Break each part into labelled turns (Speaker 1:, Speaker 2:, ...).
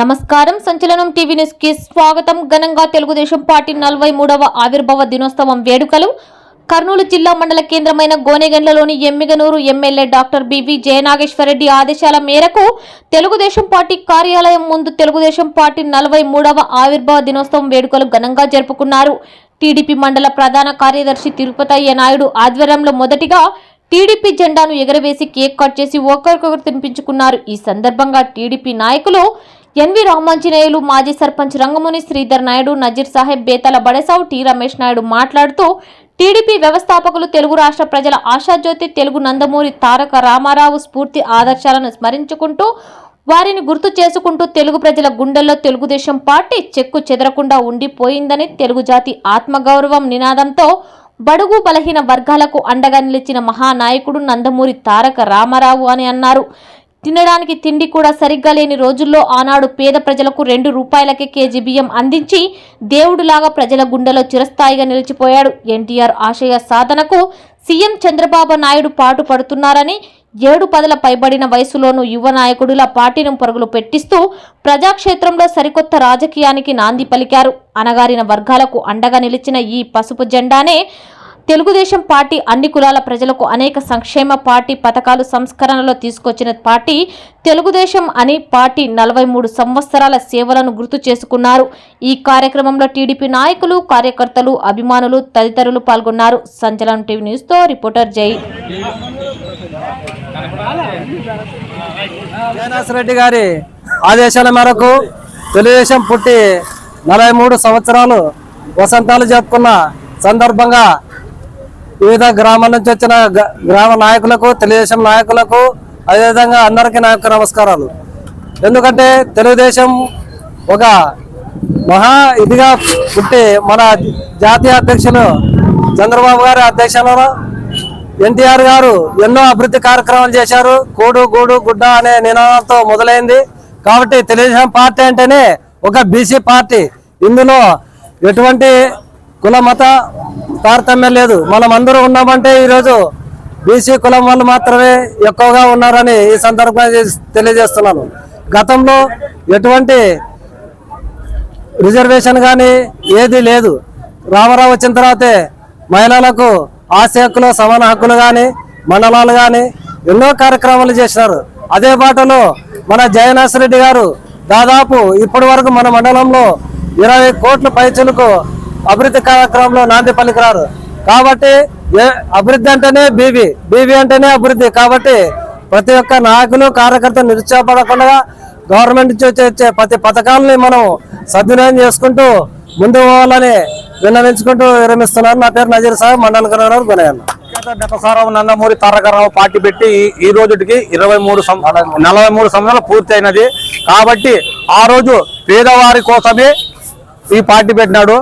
Speaker 1: నమస్కారం. సంచలనం టీవీ న్యూస్కి స్వాగతం. ఘనంగా తెలుగుదేశం పార్టీ నలభై మూడవ ఆవిర్భావ దినోత్సవం వేడుకలు. కర్నూలు జిల్లా మండల కేంద్రమైన గోనెగండ్లలోని Yemmiganur MLA doctor BV Jayanageswarareddy ఆదేశాల మేరకు తెలుగుదేశం పార్టీ కార్యాలయం ముందు తెలుగుదేశం పార్టీ నలభై మూడవ ఆవిర్భావ దినోత్సవం వేడుకలు ఘనంగా జరుపుకున్నారు. టీడీపీ మండల ప్రధాన కార్యదర్శి తిరుపతయ్య నాయుడు ఆధ్వర్యంలో మొదటిగా టీడీపీ జెండాను ఎగరవేసి కేక్ కట్ చేసి ఒకరికొకరు తినిపించుకున్నారు. ఈ సందర్భంగా టీడీపీ నాయకులు ఎన్వి రామాంజనేయులు మాజీ సర్పంచ్ రంగముని శ్రీధర్ నాయుడు నజీర్ సాహెబ్ బేతల బడసావు టి రమేష్ నాయుడు మాట్లాడుతూ టీడీపీ వ్యవస్థాపకులు తెలుగు రాష్ట్ర ప్రజల ఆశాజ్యోతి తెలుగు నందమూరి తారక రామారావు స్ఫూర్తి ఆదర్శాలను స్మరించుకుంటూ వారిని గుర్తు చేసుకుంటూ తెలుగు ప్రజల గుండెల్లో తెలుగుదేశం పార్టీ చెక్కు చెదరకుండా ఉండిపోయిందని తెలుగు జాతి ఆత్మగౌరవం నినాదంతో బడుగు బలహీన వర్గాలకు అండగా నిలిచిన మహానాయకుడు నందమూరి తారక రామారావు అని అన్నారు. తినడానికి తిండి కూడా సరిగ్గా లేని రోజుల్లో ఆనాడు పేద ప్రజలకు రెండు రూపాయలకే కేజీ బియ్యం అందించి దేవుడులాగా ప్రజల గుండెలో చిరస్థాయిగా నిలిచిపోయాడు. ఎన్టీఆర్ ఆశయ సాధనకు సీఎం చంద్రబాబు నాయుడు పాటు పడుతున్నారని ఏడు పదల పైబడిన వయసులోనూ యువ నాయకుడిలా పార్టీని పరుగులు పెట్టిస్తూ ప్రజాక్షేత్రంలో సరికొత్త రాజకీయానికి నాంది పలికారు. అనగారిన వర్గాలకు అండగా నిలిచిన ఈ పసుపు జెండానే తెలుగుదేశం పార్టీ అన్ని కులాల ప్రజలకు అనేక సంక్షేమ పార్టీ పథకాలు సంస్కరణలో తీసుకొచ్చిన పార్టీ తెలుగుదేశం అని పార్టీ నలభై మూడు సంవత్సరాల సేవలను గుర్తు చేసుకున్నారు. ఈ కార్యక్రమంలో టీడీపీ నాయకులు కార్యకర్తలు అభిమానులు తదితరులు పాల్గొన్నారు. సంచలనం టీవీ న్యూస్తో రిపోర్టర్ జై.
Speaker 2: రెడ్డి గారి ఆదేశాల మేరకు తెలుగుదేశం పుట్టి నలభై మూడు సంవత్సరాలు వసంతాలు జరుపుకున్న సందర్భంగా వివిధ గ్రామాల నుంచి వచ్చిన గ్రామ నాయకులకు తెలుగుదేశం నాయకులకు అదేవిధంగా అందరికీ నా యొక్క నమస్కారాలు. ఎందుకంటే తెలుగుదేశం ఒక మహా ఇదిగా పుట్టి మన జాతీయ అధ్యక్షులు చంద్రబాబు గారి అధ్యక్షతలో ఎన్టీఆర్ గారు ఎన్నో అభివృద్ధి కార్యక్రమాలు చేశారు. కూడు గూడు గుడ్డ అనే నినాదంతో మొదలైంది. కాబట్టి తెలుగుదేశం పార్టీ అంటేనే ఒక బీసీ పార్టీ. ఇందులో ఎటువంటి కుల మత తారతమ్యం లేదు. మనం అందరూ ఉన్నామంటే ఈరోజు బీసీ కులం వాళ్ళు మాత్రమే ఎక్కువగా ఉన్నారని ఈ సందర్భంగా తెలియజేస్తున్నాను. గతంలో ఎటువంటి రిజర్వేషన్ కానీ ఏది లేదు. రామారావు వచ్చిన తర్వాతే మహిళలకు ఆస్తి హక్కులు సమాన హక్కులు కానీ మండలాలు కానీ ఎన్నో కార్యక్రమాలు చేసినారు. అదే బాటలో మన జయనాథ్ గారు దాదాపు ఇప్పటి వరకు మన మండలంలో ఇరవై కోట్ల పైచలకు అభివృద్ధి కార్యక్రమంలో నాంది పలికిరారు కాబట్టి ఏ అభివృద్ధి అంటేనే బీబీ బీబీ అంటేనే అభివృద్ధి. కాబట్టి ప్రతి ఒక్క నాయకులు కార్యకర్త నిరుత్సాహపడకుండా గవర్నమెంట్ నుంచి వచ్చే ప్రతి పథకాలని మనం సద్వినియోగం చేసుకుంటూ ముందు పోవాలని విన్నవించుకుంటూ విరమిస్తున్నారు. నా పేరు నజీర్ సాహెబ్ మండల కన్వీనర్ గునయ్యన్న
Speaker 3: గతసారం నందమూరి తారకరావు పార్టీ పెట్టి ఈ- ఈ రోజుకి ఇరవై మూడు నలభై మూడు సంవత్సరాలు పూర్తి అయినది కాబట్టి ఆ రోజు పేదవారి కోసమే ఈ పార్టీ పెట్టినాడు.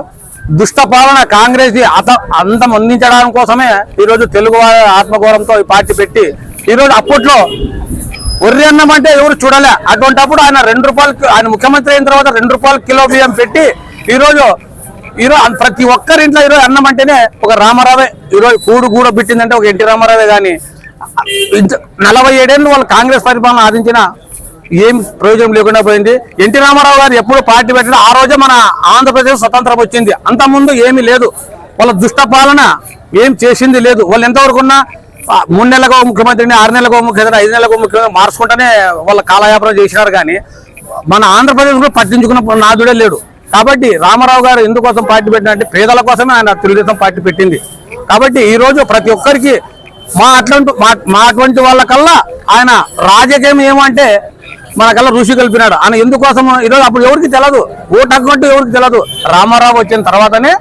Speaker 3: దుష్ట పాలన కాంగ్రెస్ అత అంతం అందించడానికి కోసమే ఈరోజు తెలుగు వారి ఆత్మగౌరవంతో ఈ పార్టీ పెట్టి ఈరోజు అప్పట్లో ఒర్రి అన్నం అంటే ఎవరు చూడలే. అటువంటిప్పుడు ఆయన రెండు రూపాయలు ఆయన ముఖ్యమంత్రి అయిన తర్వాత రెండు రూపాయలు కిలో బియ్యం పెట్టి ఈ రోజు ఈరోజు ప్రతి ఒక్కరి ఇంట్లో ఈరోజు అన్నం అంటేనే ఒక రామారావే. ఈరోజు కూడు గూడ పెట్టిందంటే ఒక ఎన్టీ రామారావే కానీ నలభై ఏడేళ్ళు వాళ్ళు కాంగ్రెస్ పరిపాలన ఆదించిన ఏం ప్రయోజనం లేకుండా పోయింది. ఎన్టీ రామారావు గారు ఎప్పుడు పార్టీ పెట్టిన ఆ రోజే మన ఆంధ్రప్రదేశ్ స్వతంత్రం వచ్చింది. అంతకుముందు ఏమీ లేదు. వాళ్ళ దుష్ట పాలన ఏం చేసింది లేదు. వాళ్ళు ఎంతవరకు ఉన్నా మూడు నెలలకు ముఖ్యమంత్రిని ఆరు నెలలకు ముఖ్యమంత్రి ఐదు నెలలకు ముఖ్యమంత్రి మార్చుకుంటేనే వాళ్ళ కాలయాపనం చేసినారు కానీ మన ఆంధ్రప్రదేశ్ కూడా పట్టించుకున్న నాదుడే లేడు. కాబట్టి రామారావు గారు ఎందుకోసం పార్టీ పెట్టినంటే పేదల కోసమే ఆయన తెలుగుదేశం పార్టీ పెట్టింది. కాబట్టి ఈరోజు ప్రతి ఒక్కరికి మా అట్లాంటి మా అటువంటి వాళ్ళకల్లా ఆయన రాజకీయం ఏమంటే మనకల్లా ఋషి కలిపినాడు. ఆయన ఎందుకోసం? ఈరోజు అప్పుడు ఎవరికి తెలియదు ఓటు హక్కు అంటే ఎవరికి తెలియదు రామారావు వచ్చిన తర్వాతనే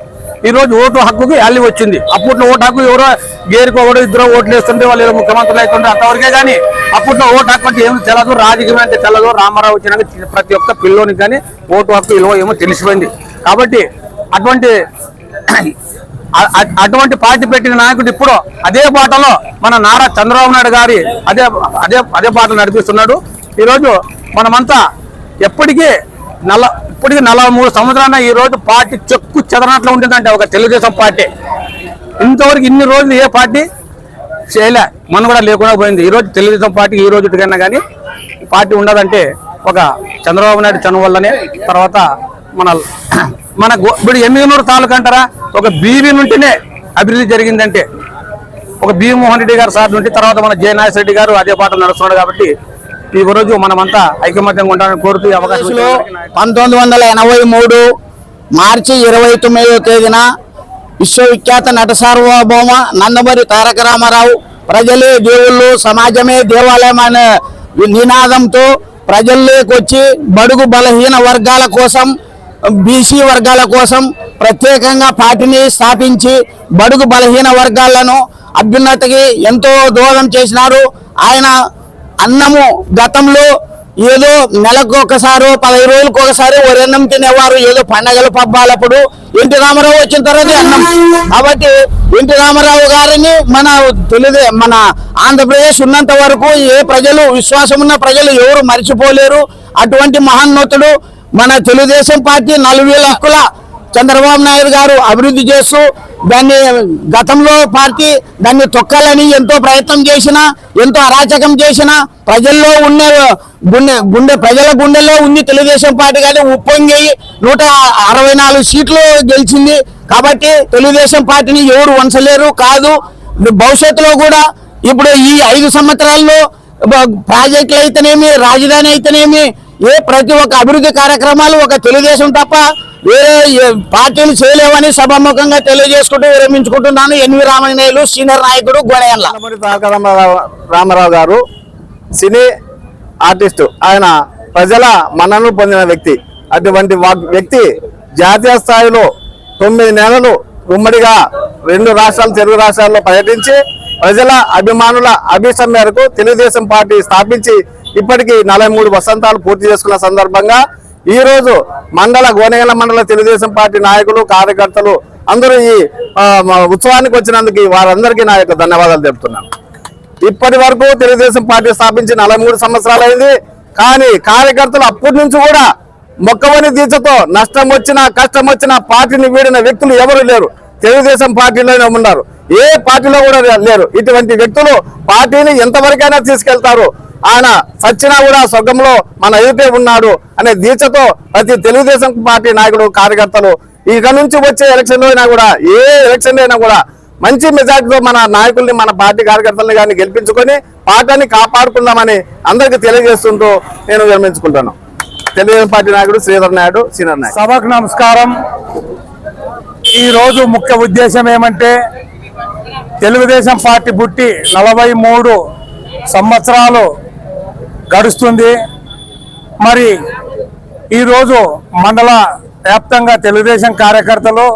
Speaker 3: ఈరోజు ఓటు హక్కుకి అల్లి వచ్చింది. అప్పట్లో ఓటు హక్కు ఎవరో గేరికి ఇద్దరు ఓట్లు వేస్తుంటే వాళ్ళు ముఖ్యమంత్రులు అవుతుంటే అంతవరకే కానీ అప్పట్లో ఓటు హక్కు అంటే ఏమి తెలదు రాజకీయం అంటే తెలదు. రామారావు వచ్చినాక ప్రతి ఒక్క పిల్లోనికి కానీ ఓటు హక్కు విలువ ఏమో తెలిసిపోయింది. కాబట్టి అటువంటి అటువంటి పార్టీ పెట్టిన నాయకుడు ఇప్పుడు అదే బాటలో మన నారా చంద్రబాబు నాయుడు గారి అదే అదే అదే బాటలు నడిపిస్తున్నాడు. ఈరోజు మనమంతా ఎప్పటికీ నల్ల ఇప్పటికి నలభై మూడు సంవత్సరాల ఈ రోజు పార్టీ చెక్కు చెదరనట్లు ఉంటుందంటే ఒక తెలుగుదేశం పార్టీ. ఇంతవరకు ఇన్ని రోజులు ఏ పార్టీ చేయలే మన కూడా లేకుండా పోయింది. ఈ రోజు తెలుగుదేశం పార్టీ ఈ రోజు కన్నా కానీ పార్టీ ఉండదంటే ఒక చంద్రబాబు నాయుడు చనువు వల్లనే తర్వాత మన మన గో- ఇప్పుడు ఎమ్మిగనూరు తాలూకా అంటారా? ఒక బీబీ నుండినే అభివృద్ధి జరిగిందంటే ఒక బీమోహన్ రెడ్డి గారు సార్ నుండి తర్వాత మన జయనాథ్ రెడ్డి గారు అదే పాట నడుస్తున్నాడు కాబట్టి ఈ రోజు మనమంతా ఐకమత్యంగా ఉండాలని కోరుతూ ఈ అవకాశం
Speaker 4: పంతొమ్మిది వందల ఎనభై మూడు మార్చి ఇరవై తొమ్మిదవ తేదీన విశ్వవిఖ్యాత నట సార్వభౌమ నందమూరి తారక రామారావు ప్రజలే దేవుళ్ళు సమాజమే దేవాలయం అనే నినాదంతో ప్రజల్లోకి వచ్చి బడుగు బలహీన వర్గాల కోసం బీసీ వర్గాల కోసం ప్రత్యేకంగా పార్టీని స్థాపించి బడుగు బలహీన వర్గాలను అభ్యున్నతికి ఎంతో దోహదం చేసినారు. ఆయన అన్నము గతంలో ఏదో నెలకు ఒకసారి పదహైదు రోజులకు ఒకసారి వరన్నం తినేవారు ఏదో పండగలు పబ్బాలప్పుడు. ఎన్టీ రామారావు వచ్చిన తర్వాత అన్నం. కాబట్టి ఎన్టీ రామారావు గారిని మన తెలియదే మన ఆంధ్రప్రదేశ్ ఉన్నంత వరకు ఏ ప్రజలు విశ్వాసం ఉన్న ప్రజలు ఎవరు మర్చిపోలేరు. అటువంటి మహోన్నతుడు మన తెలుగుదేశం పార్టీ నలువేల హక్కుల చంద్రబాబు నాయుడు గారు అభివృద్ధి చేస్తూ దాన్ని గతంలో పార్టీ దాన్ని తొక్కాలని ఎంతో ప్రయత్నం చేసినా ఎంతో అరాచకం చేసినా ప్రజల్లో ఉన్న గుండె గుండె ప్రజల గుండెల్లో ఉంది తెలుగుదేశం పార్టీ కానీ ఉప్పొంగి నూట అరవై నాలుగు సీట్లు గెలిచింది. కాబట్టి తెలుగుదేశం పార్టీని ఎవరు వంచలేరు కాదు. భవిష్యత్తులో కూడా ఇప్పుడు ఈ ఐదు సంవత్సరాల్లో ప్రాజెక్టులు అయితేనేమి రాజధాని అయితేనేమి ఏ ప్రతి ఒక్క అభివృద్ధి కార్యక్రమాలు ఒక తెలుగుదేశం తప్ప వేరే ఏ పార్టీలు చేయలేవని సభాముఖంగా తెలియజేసుకుంటూ విరమించుకుంటున్నాను ఎన్వి రామనేయులు సీనియర్ నాయకుడు గోడయన్ల
Speaker 5: రామారావు గారు సినీ ఆర్టిస్టు ఆయన ప్రజల మన్నను పొందిన వ్యక్తి. అటువంటి వ్యక్తి జాతీయ స్థాయిలో తొమ్మిది నెలలు ఉమ్మడిగా రెండు రాష్ట్రాలు తెలుగు రాష్ట్రాల్లో పర్యటించి ప్రజల అభిమానుల అభిష్టం మేరకు తెలుగుదేశం పార్టీ స్థాపించి ఇప్పటికీ నలభై మూడు వసంతాలు పూర్తి చేసుకున్న సందర్భంగా ఈ రోజు మండల గోనెగల మండల తెలుగుదేశం పార్టీ నాయకులు కార్యకర్తలు అందరూ ఈ ఉత్సవానికి వచ్చినందుకు వారందరికీ నా యొక్క ధన్యవాదాలు తెలుపుతున్నాను. ఇప్పటి వరకు తెలుగుదేశం పార్టీ స్థాపించి నలభై మూడు సంవత్సరాలైంది. కానీ కార్యకర్తలు అప్పటి నుంచి కూడా మొక్కవని దీక్షతో నష్టం వచ్చినా కష్టం వచ్చినా పార్టీని వీడిన వ్యక్తులు ఎవరు లేరు. తెలుగుదేశం పార్టీలోనే ఉన్నారు. ఏ పార్టీలో కూడా లేరు. ఇటువంటి వ్యక్తులు పార్టీని ఎంతవరకైనా తీసుకెళ్తారు. ఆయన సచ్చినా కూడా స్వర్గంలో మన ఎదుటే ఉన్నాడు అనే దీక్షతో ప్రతి తెలుగుదేశం పార్టీ నాయకుడు కార్యకర్తలు ఇక నుంచి వచ్చే ఎలక్షన్లో అయినా కూడా ఏ ఎలక్షన్ అయినా కూడా మంచి మెజార్టీతో మన నాయకుల్ని మన పార్టీ కార్యకర్తల్ని కానీ గెలిపించుకొని పార్టీని కాపాడుకుందామని అందరికీ తెలియజేస్తుంటూ నేను విరమించుకుంటాను. తెలుగుదేశం పార్టీ నాయకుడు శ్రీధర్ నాయుడు సీనియర్ నాయకుడు.
Speaker 2: సభకు నమస్కారం. ఈరోజు ముఖ్య ఉద్దేశం ఏమంటే తెలుగుదేశం పార్టీ పుట్టి నలభై మూడు సంవత్సరాలు గడుస్తుంది. మరి ఈరోజు మండల వ్యాప్తంగా తెలుగుదేశం కార్యకర్తలు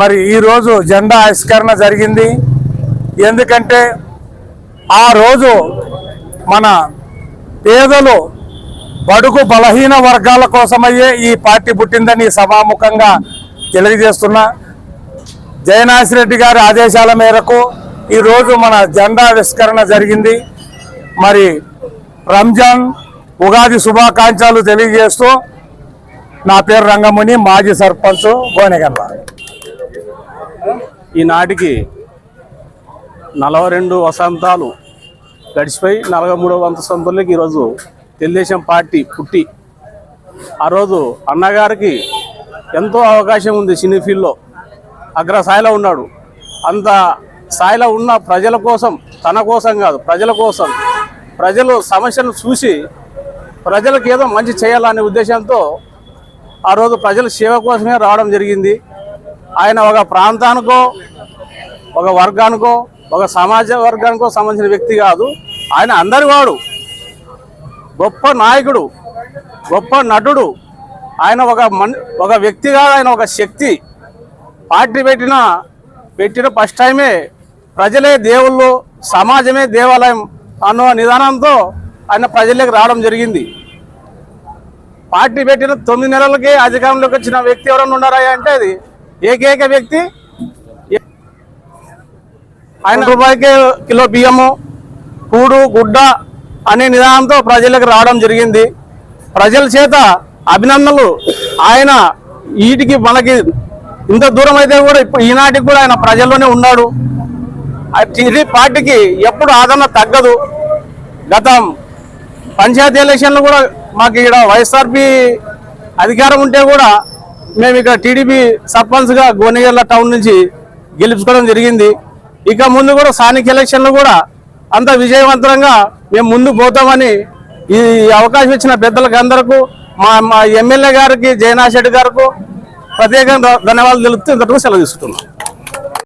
Speaker 2: మరి ఈరోజు జెండా ఆవిష్కరణ జరిగింది. ఎందుకంటే ఆ రోజు మన పేదలు బడుగు బలహీన వర్గాల కోసమయ్యే ఈ పార్టీ పుట్టిందని సభాముఖంగా తెలియజేస్తున్నా. జయనాథ్ రెడ్డి గారి ఆదేశాల మేరకు ఈరోజు మన జెండా ఆవిష్కరణ జరిగింది. మరి రంజాన్ ఉగాది శుభాకాంక్షలు తెలియజేస్తూ నా పేరు రంగముని మాజీ సర్పంచ్ గోనెగల్ల
Speaker 6: ఈనాటికి నలభై రెండు వసంతాలు గడిచిపోయి నలభై మూడవ వసంతంలోకి ఈరోజు తెలుగుదేశం పార్టీ పుట్టి ఆ రోజు అన్నగారికి ఎంతో అవకాశం ఉంది సినీ ఫీల్డ్లో. అగ్రస్థాయిలో ఉన్నాడు. అంత స్థాయిలో ఉన్న ప్రజల కోసం తన కోసం కాదు ప్రజల కోసం ప్రజలు సమస్యను చూసి ప్రజలకు ఏదో మంచి చేయాలనే ఉద్దేశంతో ఆ రోజు ప్రజల సేవ కోసమే రావడం జరిగింది. ఆయన ఒక ప్రాంతానికో ఒక వర్గానికో ఒక సమాజ వర్గానికో సంబంధించిన వ్యక్తి కాదు. ఆయన అందరి వాడు. గొప్ప నాయకుడు గొప్ప నటుడు. ఆయన ఒక మన్ ఒక వ్యక్తిగా ఆయన ఒక శక్తి. పార్టీ పెట్టిన పెట్టిన ఫస్ట్ టైమే ప్రజలే దేవుళ్ళు సమాజమే దేవాలయం అన్న నిదానంతో ఆయన ప్రజల్లోకి రావడం జరిగింది. పార్టీ పెట్టిన తొమ్మిది నెలలకే అధికారంలోకి వచ్చిన వ్యక్తి ఎవరైనా ఉన్నారా అంటే అది ఏకైక వ్యక్తి ఆయన. రూపాయికి కిలో బియ్యము కూడు గుడ్డ అనే నిదానంతో ప్రజలకు రావడం జరిగింది. ప్రజల చేత అభినందనలు ఆయన వీటికి మనకి ఇంత దూరం అయితే కూడా ఈనాటికి కూడా ఆయన ప్రజల్లోనే ఉన్నాడు. ఆ టీడీ పార్టీకి ఎప్పుడు ఆదరణ తగ్గదు. గత పంచాయతీ ఎలక్షన్లు కూడా మాకు ఇక్కడ వైఎస్ఆర్పి అధికారం ఉంటే కూడా మేము ఇక్కడ టీడీపీ సర్పంచ్గా గోనెగల్ల టౌన్ నుంచి గెలుచుకోవడం జరిగింది. ఇక ముందు కూడా స్థానిక ఎలక్షన్లు కూడా అంత విజయవంతంగా మేము ముందు పోతామని ఈ అవకాశం ఇచ్చిన పెద్దలకు అందరికీ మా మా ఎమ్మెల్యే గారికి జయనాథ్ రెడ్డి గారికి ప్రత్యేకంగా ధన్యవాదాలు తెలుపుతూ ఇంతకు సెలవు తీసుకుంటున్నాం.